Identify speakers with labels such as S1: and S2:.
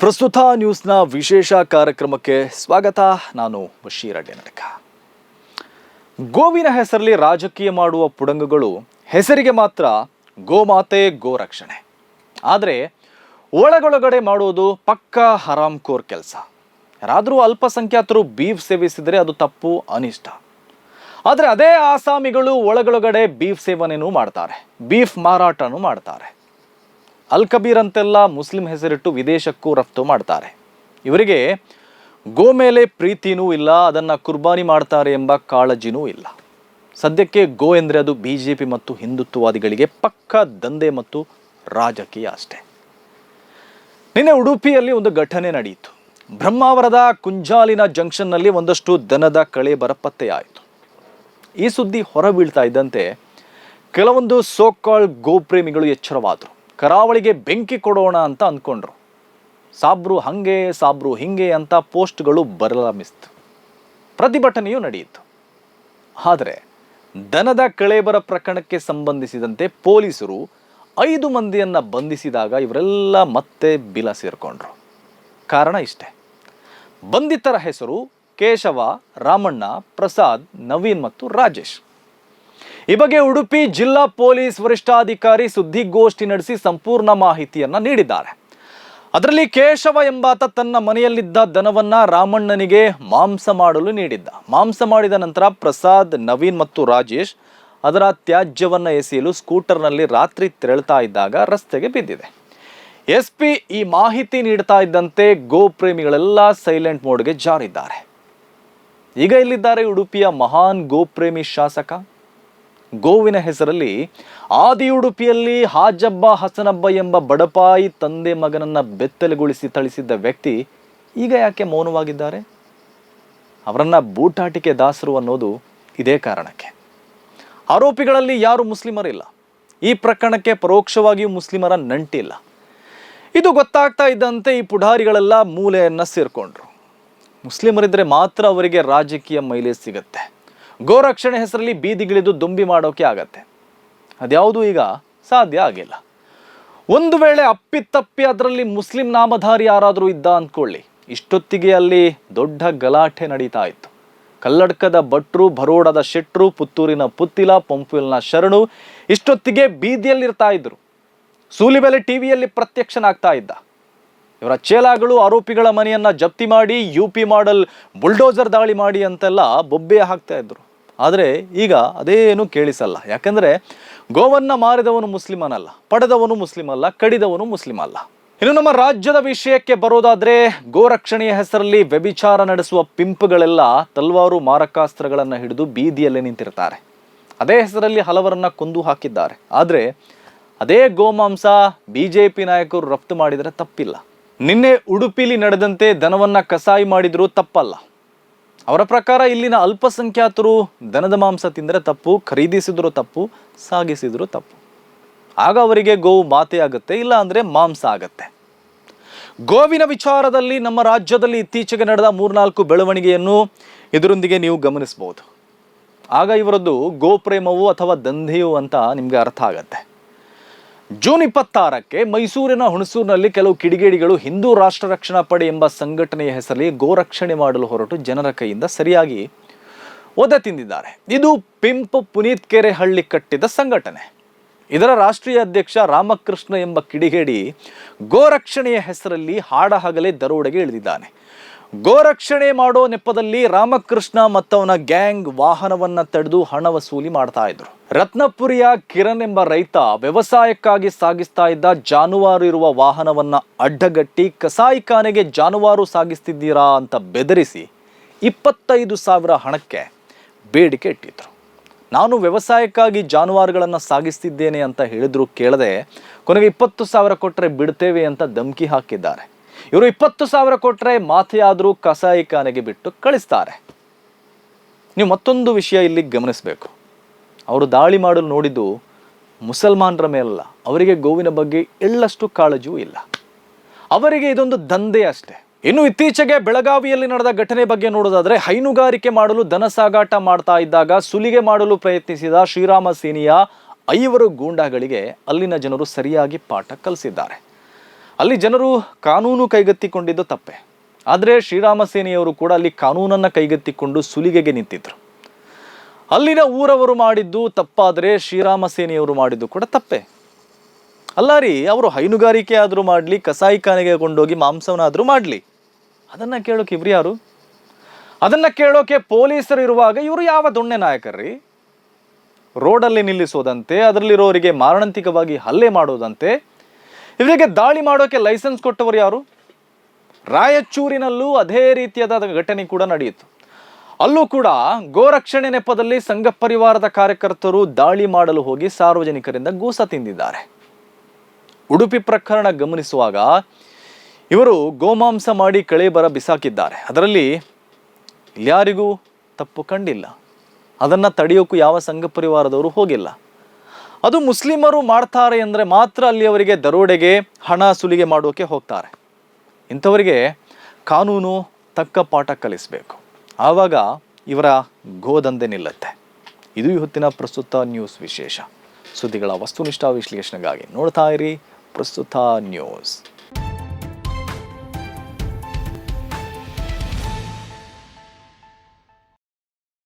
S1: ಪ್ರಸ್ತುತ ನ್ಯೂಸ್ನ ವಿಶೇಷ ಕಾರ್ಯಕ್ರಮಕ್ಕೆ ಸ್ವಾಗತ. ನಾನು ಬಶೀರ್ ಅಡ್ಯನಡಕ. ಗೋವಿನ ಹೆಸರಲ್ಲಿ ರಾಜಕೀಯ ಮಾಡುವ ಪುಡಂಗಗಳು ಹೆಸರಿಗೆ ಮಾತ್ರ ಗೋಮಾತೆ, ಗೋರಕ್ಷಣೆ. ಆದರೆ ಒಳಗೊಳಗಡೆ ಮಾಡುವುದು ಪಕ್ಕಾ ಹರಾಮ್ ಕೋರ್ ಕೆಲಸ. ಯಾರಾದರೂ ಅಲ್ಪಸಂಖ್ಯಾತರು ಬೀಫ್ ಸೇವಿಸಿದರೆ ಅದು ತಪ್ಪು, ಅನಿಷ್ಟ. ಆದರೆ ಅದೇ ಆಸಾಮಿಗಳು ಒಳಗೊಳಗಡೆ ಬೀಫ್ ಸೇವನೆಯೂ ಮಾಡ್ತಾರೆ. ಬೀಫ್ ಮಾರಾಟನೂ ಮಾಡ್ತಾರೆ. ಅಲ್ ಕಬೀರ್ ಅಂತೆಲ್ಲ ಮುಸ್ಲಿಂ ಹೆಸರಿಟ್ಟು ವಿದೇಶಕ್ಕೂ ರಫ್ತು ಮಾಡ್ತಾರೆ. ಇವರಿಗೆ ಗೋ ಮೇಲೆ ಪ್ರೀತಿನೂ ಇಲ್ಲ, ಅದನ್ನು ಕುರ್ಬಾನಿ ಮಾಡ್ತಾರೆ ಎಂಬ ಕಾಳಜಿನೂ ಇಲ್ಲ. ಸದ್ಯಕ್ಕೆ ಗೋ ಎಂದರೆ ಅದು ಬಿ ಜೆ ಪಿ ಮತ್ತು ಹಿಂದುತ್ವವಾದಿಗಳಿಗೆ ಪಕ್ಕ ದಂಧೆ ಮತ್ತು ರಾಜಕೀಯ ಅಷ್ಟೇ. ನಿನ್ನೆ ಉಡುಪಿಯಲ್ಲಿ ಒಂದು ಘಟನೆ ನಡೆಯಿತು. ಬ್ರಹ್ಮಾವರದ ಕುಂಜಾಲಿನ ಜಂಕ್ಷನ್ನಲ್ಲಿ ಒಂದಷ್ಟು ದನದ ಕಳೇಬರ ಪತ್ತೆಯಾಯಿತು ಈ ಸುದ್ದಿ ಹೊರಬೀಳ್ತಾ ಇದ್ದಂತೆ ಕೆಲವೊಂದು ಸೋಕಾಳ್ ಗೋಪ್ರೇಮಿಗಳು ಎಚ್ಚರವಾದರು. ಕರಾವಳಿಗೆ ಬೆಂಕಿ ಕೊಡೋಣ ಅಂತ ಅಂದ್ಕೊಂಡ್ರು. ಸಾಬ್ರು ಹಂಗೆ, ಸಾಬ್ರು ಹಿಂಗೆ ಅಂತ ಪೋಸ್ಟ್ಗಳು ಬರಲಾಮಿಸ್ತು ಪ್ರತಿಭಟನೆಯೂ ನಡೆಯಿತು. ಆದರೆ ದನದ ಕಳೇಬರ ಪ್ರಕರಣಕ್ಕೆ ಸಂಬಂಧಿಸಿದಂತೆ ಪೊಲೀಸರು ಐದು ಮಂದಿಯನ್ನು ಬಂಧಿಸಿದಾಗ ಇವರೆಲ್ಲ ಮತ್ತೆ ಬಿಲ ಸೇರಿಕೊಂಡ್ರು. ಕಾರಣ ಇಷ್ಟೇ. ಬಂಧಿತರ ಹೆಸರು ಕೇಶವ, ರಾಮಣ್ಣ, ಪ್ರಸಾದ್, ನವೀನ್ ಮತ್ತು ರಾಜೇಶ್. ಈ ಬಗ್ಗೆ ಉಡುಪಿ ಜಿಲ್ಲಾ ಪೊಲೀಸ್ ವರಿಷ್ಠಾಧಿಕಾರಿ ಸುದ್ದಿಗೋಷ್ಠಿ ನಡೆಸಿ ಸಂಪೂರ್ಣ ಮಾಹಿತಿಯನ್ನ ನೀಡಿದ್ದಾರೆ. ಅದರಲ್ಲಿ ಕೇಶವ ಎಂಬಾತ ತನ್ನ ಮನೆಯಲ್ಲಿದ್ದ ದನವನ್ನ ರಾಮಣ್ಣನಿಗೆ ಮಾಂಸ ಮಾಡಲು ನೀಡಿದ್ದ. ಮಾಂಸ ಮಾಡಿದ ನಂತರ ಪ್ರಸಾದ್, ನವೀನ್ ಮತ್ತು ರಾಜೇಶ್ ಅದರ ತ್ಯಾಜ್ಯವನ್ನ ಎಸೆಯಲು ಸ್ಕೂಟರ್ನಲ್ಲಿ ರಾತ್ರಿ ತೆರಳ್ತಾ ಇದ್ದಾಗ ರಸ್ತೆಗೆ ಬಿದ್ದಿದೆ. ಎಸ್ ಪಿ ಈ ಮಾಹಿತಿ ನೀಡ್ತಾ ಇದ್ದಂತೆ ಗೋಪ್ರೇಮಿಗಳೆಲ್ಲ ಸೈಲೆಂಟ್ ಮೋಡ್ಗೆ ಜಾರಿದ್ದಾರೆ. ಈಗ ಇಲ್ಲಿದ್ದಾರೆ ಉಡುಪಿಯ ಮಹಾನ್ ಗೋಪ್ರೇಮಿ ಶಾಸಕ? ಗೋವಿನ ಹೆಸರಲ್ಲಿ ಆದಿ ಉಡುಪಿಯಲ್ಲಿ ಹಾಜಬ್ಬ ಹಸನಬ್ಬ ಎಂಬ ಬಡಪಾಯಿ ತಂದೆ ಮಗನನ್ನ ಬೆತ್ತಲೆಗೊಳಿಸಿ ಥಳಿಸಿದ್ದ ವ್ಯಕ್ತಿ ಈಗ ಯಾಕೆ ಮೌನವಾಗಿದ್ದಾರೆ? ಅವರನ್ನ ಬೂಟಾಟಿಕೆ ದಾಸರು ಅನ್ನೋದು ಇದೇ ಕಾರಣಕ್ಕೆ. ಆರೋಪಿಗಳಲ್ಲಿ ಯಾರು ಮುಸ್ಲಿಮರಿಲ್ಲ. ಈ ಪ್ರಕರಣಕ್ಕೆ ಪರೋಕ್ಷವಾಗಿಯೂ ಮುಸ್ಲಿಮರ ನಂಟಿಲ್ಲ. ಇದು ಗೊತ್ತಾಗ್ತಾ ಇದ್ದಂತೆ ಈ ಪುಢಾರಿಗಳೆಲ್ಲ ಮೂಲೆಯನ್ನು ಸೇರ್ಕೊಂಡ್ರು. ಮುಸ್ಲಿಮರಿದ್ದರೆ ಮಾತ್ರ ಅವರಿಗೆ ರಾಜಕೀಯ ಮೈಲೇಜ್ ಸಿಗುತ್ತೆ. ಗೋರಕ್ಷಣೆ ಹೆಸರಲ್ಲಿ ಬೀದಿಗಿಳಿದು ದುಂಬಿ ಮಾಡೋಕೆ ಆಗತ್ತೆ. ಅದ್ಯಾವುದೂ ಈಗ ಸಾಧ್ಯ ಆಗಿಲ್ಲ. ಒಂದು ವೇಳೆ ಅಪ್ಪಿತಪ್ಪಿ ಅದರಲ್ಲಿ ಮುಸ್ಲಿಂ ನಾಮಧಾರಿ ಯಾರಾದರೂ ಇದ್ದ ಅಂದ್ಕೊಳ್ಳಿ ಇಷ್ಟೊತ್ತಿಗೆ ಅಲ್ಲಿ ದೊಡ್ಡ ಗಲಾಟೆ ನಡೀತಾ ಇತ್ತು. ಕಲ್ಲಡ್ಕದ ಭಟ್ರು ಬರೋಡದ ಶೆಟ್ರು, ಪುತ್ತೂರಿನ ಪುತ್ತಿಲ ಪಂಪುಲ್ನ ಶರಣು ಇಷ್ಟೊತ್ತಿಗೆ ಬೀದಿಯಲ್ಲಿರ್ತಾ ಇದ್ರು. ಸೂಲಿಬೆಲೆ ಟಿವಿಯಲ್ಲಿ ಪ್ರತ್ಯಕ್ಷನಾಗ್ತಾ ಇದ್ದ. ಇವರ ಚೇಲಾಗಳು ಆರೋಪಿಗಳ ಮನೆಯನ್ನ ಜಪ್ತಿ ಮಾಡಿ, ಯು ಪಿ ಮಾಡಲ್ ಬುಲ್ಡೋಸರ್ ದಾಳಿ ಮಾಡಿ ಅಂತೆಲ್ಲ ಬೊಬ್ಬೆ ಹಾಕ್ತಾ ಇದ್ರು. ಆದರೆ ಈಗ ಅದೇನು ಕೇಳಿಸಲ್ಲ. ಯಾಕಂದರೆ ಗೋವನ್ನು ಮಾರಿದವನು ಮುಸ್ಲಿಮನಲ್ಲ, ಪಡೆದವನು ಮುಸ್ಲಿಮ್ ಅಲ್ಲ ಕಡಿದವನು ಮುಸ್ಲಿಮ್ ಅಲ್ಲ ಇನ್ನು ನಮ್ಮ ರಾಜ್ಯದ ವಿಷಯಕ್ಕೆ ಬರೋದಾದ್ರೆ ಗೋರಕ್ಷಣೆಯ ಹೆಸರಲ್ಲಿ ವ್ಯಭಿಚಾರ ನಡೆಸುವ ಪಿಂಪ್ಗಳೆಲ್ಲ ತಲ್ವಾರು ಮಾರಕಾಸ್ತ್ರಗಳನ್ನು ಹಿಡಿದು ಬೀದಿಯಲ್ಲೇ ನಿಂತಿರ್ತಾರೆ. ಅದೇ ಹೆಸರಲ್ಲಿ ಹಲವರನ್ನ ಕೊಂದು ಹಾಕಿದ್ದಾರೆ. ಆದರೆ ಅದೇ ಗೋಮಾಂಸ ಬಿ ಜೆ ಪಿ ನಾಯಕರು ರಫ್ತು ಮಾಡಿದರೆ ತಪ್ಪಿಲ್ಲ. ನಿನ್ನೆ ಉಡುಪಿಲಿ ನಡೆದಂತೆ ದನವನ್ನು ಕಸಾಯಿ ಮಾಡಿದರೂ ತಪ್ಪಲ್ಲ. ಅವರ ಪ್ರಕಾರ ಇಲ್ಲಿನ ಅಲ್ಪಸಂಖ್ಯಾತರು ದನದ ಮಾಂಸ ತಿಂದರೆ ತಪ್ಪು, ಖರೀದಿಸಿದ್ರು ತಪ್ಪು, ಸಾಗಿಸಿದ್ರು ತಪ್ಪು. ಆಗ ಅವರಿಗೆ ಗೋವು ಮಾತೆ ಆಗುತ್ತೆ, ಇಲ್ಲ ಅಂದ್ರೆ ಮಾಂಸ ಆಗತ್ತೆ. ಗೋವಿನ ವಿಚಾರದಲ್ಲಿ ನಮ್ಮ ರಾಜ್ಯದಲ್ಲಿ ಇತ್ತೀಚೆಗೆ ನಡೆದ ಮೂರ್ನಾಲ್ಕು ಬೆಳವಣಿಗೆಯನ್ನು ಇದರೊಂದಿಗೆ ನೀವು ಗಮನಿಸಬಹುದು. ಆಗ ಇವರದ್ದು ಗೋಪ್ರೇಮವು ಅಥವಾ ದಂಧೆಯು ಅಂತ ನಿಮಗೆ ಅರ್ಥ ಆಗತ್ತೆ. ಜೂನ್ ಇಪ್ಪತ್ತಾರಕ್ಕೆ ಮೈಸೂರಿನ ಹುಣಸೂರಿನಲ್ಲಿ ಕೆಲವು ಕಿಡಿಗೇಡಿಗಳು ಹಿಂದೂ ರಾಷ್ಟ್ರ ರಕ್ಷಣಾ ಪಡೆ ಎಂಬ ಸಂಘಟನೆಯ ಹೆಸರಲ್ಲಿ ಗೋರಕ್ಷಣೆ ಮಾಡಲು ಹೊರಟು ಜನರ ಕೈಯಿಂದ ಸರಿಯಾಗಿ ಒದೆ ತಿಂದಿದ್ದಾರೆ. ಇದು ಪಿಂಪ್ ಪುನೀತ್ ಕೆರೆ ಹಳ್ಳಿ ಕಟ್ಟಿದ ಸಂಘಟನೆ. ಇದರ ರಾಷ್ಟ್ರೀಯ ಅಧ್ಯಕ್ಷ ರಾಮಕೃಷ್ಣ ಎಂಬ ಕಿಡಿಗೇಡಿ ಗೋರಕ್ಷಣೆಯ ಹೆಸರಲ್ಲಿ ಹಾಡ ಹಗಲೇ ದರೋಡೆಗೆ ಇಳಿದಿದ್ದಾನೆ. ಗೋರಕ್ಷಣೆ ಮಾಡೋ ನೆಪದಲ್ಲಿ ರಾಮಕೃಷ್ಣ ಮತ್ತವನ ಗ್ಯಾಂಗ್ ವಾಹನವನ್ನ ತಡೆದು ಹಣ ವಸೂಲಿ ಮಾಡ್ತಾ ಇದ್ರು. ರತ್ನಪುರಿಯ ಕಿರಣ್ ಎಂಬ ರೈತ ವ್ಯವಸಾಯಕ್ಕಾಗಿ ಸಾಗಿಸ್ತಾ ಇದ್ದ ಜಾನುವಾರು ಇರುವ ವಾಹನವನ್ನ ಅಡ್ಡಗಟ್ಟಿ ಕಸಾಯಿಖಾನೆಗೆ ಜಾನುವಾರು ಸಾಗಿಸ್ತಿದ್ದೀರಾ ಅಂತ ಬೆದರಿಸಿ ಇಪ್ಪತ್ತೈದು ಸಾವಿರ ಹಣಕ್ಕೆ ಬೇಡಿಕೆ ಇಟ್ಟಿದ್ರು. ನಾನು ವ್ಯವಸಾಯಕ್ಕಾಗಿ ಜಾನುವಾರುಗಳನ್ನು ಸಾಗಿಸ್ತಿದ್ದೇನೆ ಅಂತ ಹೇಳಿದ್ರು ಕೇಳದೆ ಕೊನೆಗೆ ಇಪ್ಪತ್ತು ಸಾವಿರ ಕೊಟ್ಟರೆ ಬಿಡ್ತೇವೆ ಅಂತ ಧಮಕಿ ಹಾಕಿದ್ದಾರೆ. ಇವರು ಇಪ್ಪತ್ತು ಸಾವಿರ ಕೊಟ್ಟರೆ ಮಾತೆಯಾದರೂ ಕಸಾಯಿಖಾನೆಗೆ ಬಿಟ್ಟು ಕಳಿಸ್ತಾರೆ. ನೀವು ಮತ್ತೊಂದು ವಿಷಯ ಇಲ್ಲಿ ಗಮನಿಸಬೇಕು. ಅವರು ದಾಳಿ ಮಾಡಲು ನೋಡಿದ್ದು ಮುಸಲ್ಮಾನರ ಮೇಲಲ್ಲ, ಅವರಿಗೆ ಗೋವಿನ ಬಗ್ಗೆ ಎಳ್ಳಷ್ಟು ಕಾಳಜಿಯೂ ಇಲ್ಲ. ಅವರಿಗೆ ಇದೊಂದು ದಂಧೆ ಅಷ್ಟೇ. ಇನ್ನು ಇತ್ತೀಚೆಗೆ ಬೆಳಗಾವಿಯಲ್ಲಿ ನಡೆದ ಘಟನೆ ಬಗ್ಗೆ ನೋಡೋದಾದರೆ ಹೈನುಗಾರಿಕೆ ಮಾಡಲು ದನ ಸಾಗಾಟ ಮಾಡ್ತಾ ಇದ್ದಾಗ ಸುಲಿಗೆ ಮಾಡಲು ಪ್ರಯತ್ನಿಸಿದ ಶ್ರೀರಾಮ ಸೇನೆಯ ಐವರು ಗೂಂಡಾಗಳಿಗೆ ಅಲ್ಲಿನ ಜನರು ಸರಿಯಾಗಿ ಪಾಠ ಕಲಿಸಿದ್ದಾರೆ. ಅಲ್ಲಿ ಜನರು ಕಾನೂನು ಕೈಗೆತ್ತಿಕೊಂಡಿದ್ದು ತಪ್ಪೆ. ಆದರೆ ಶ್ರೀರಾಮ ಸೇನೆಯವರು ಕೂಡ ಅಲ್ಲಿ ಕಾನೂನನ್ನು ಕೈಗೆತ್ತಿಕೊಂಡು ಸುಲಿಗೆಗೆ ನಿಂತಿದ್ದರು ಅಲ್ಲಿನ ಊರವರು ಮಾಡಿದ್ದು ತಪ್ಪಾದರೆ ಶ್ರೀರಾಮ ಸೇನೆಯವರು ಮಾಡಿದ್ದು ಕೂಡ ತಪ್ಪೆ. ಅಲ್ಲ ರೀ, ಅವರು ಹೈನುಗಾರಿಕೆ ಆದರೂ ಮಾಡಲಿ ಕಸಾಯಿಖಾನೆಗೆ ಕೊಂಡೋಗಿ ಮಾಂಸವನ್ನಾದರೂ ಮಾಡಲಿ. ಅದನ್ನು ಕೇಳೋಕೆ ಇವ್ರು ಯಾರು? ಅದನ್ನು ಕೇಳೋಕೆ ಪೊಲೀಸರು ಇರುವಾಗ ಇವರು ಯಾವ ದೊಣ್ಣೆ ನಾಯಕರ್ರಿ? ರೋಡಲ್ಲಿ ನಿಲ್ಲಿಸೋದಂತೆ, ಅದರಲ್ಲಿರೋರಿಗೆ ಮಾರಣಾಂತಿಕವಾಗಿ ಹಲ್ಲೆ ಮಾಡೋದಂತೆ ಇವರಿಗೆ ದಾಳಿ ಮಾಡೋಕೆ ಲೈಸೆನ್ಸ್ ಕೊಟ್ಟವರು ಯಾರು? ರಾಯಚೂರಿನಲ್ಲೂ ಅದೇ ರೀತಿಯಾದ ಘಟನೆ ಕೂಡ ನಡೆಯಿತು. ಅಲ್ಲೂ ಕೂಡ ಗೋರಕ್ಷಣೆ ನೆಪದಲ್ಲಿ ಸಂಘ ಪರಿವಾರದ ಕಾರ್ಯಕರ್ತರು ದಾಳಿ ಮಾಡಲು ಹೋಗಿ ಸಾರ್ವಜನಿಕರಿಂದ ಗೂಸ ತಿಂದಿದ್ದಾರೆ. ಉಡುಪಿ ಪ್ರಕರಣ ಗಮನಿಸುವಾಗ ಇವರು ಗೋಮಾಂಸ ಮಾಡಿ ಕಳೆಬರ ಬಿಸಾಕಿದ್ದಾರೆ. ಅದರಲ್ಲಿ ಯಾರಿಗೂ ತಪ್ಪು ಕಂಡಿಲ್ಲ. ಅದನ್ನು ತಡೆಯೋಕ್ಕೂ ಯಾವ ಸಂಘ ಪರಿವಾರದವರು ಹೋಗಿಲ್ಲ. ಅದು ಮುಸ್ಲಿಮರು ಮಾಡ್ತಾರೆ ಅಂದರೆ ಮಾತ್ರ ಅಲ್ಲಿ ಅವರಿಗೆ ದರೋಡೆಗೆ ಹಣ ಸುಲಿಗೆ ಮಾಡೋಕೆ ಹೋಗ್ತಾರೆ. ಇಂಥವರಿಗೆ ಕಾನೂನು ತಕ್ಕ ಪಾಠ ಕಲಿಸಬೇಕು. ಆವಾಗ ಇವರ ಗೋದಂದೆ ನಿಲ್ಲುತ್ತೆ. ಇದು ಇವತ್ತಿನ ಪ್ರಸ್ತುತ ನ್ಯೂಸ್ ವಿಶೇಷ. ಸುದ್ದಿಗಳ ವಸ್ತುನಿಷ್ಠ ವಿಶ್ಲೇಷಣೆಗಾಗಿ ನೋಡ್ತಾ ಇರಿ ಪ್ರಸ್ತುತ ನ್ಯೂಸ್.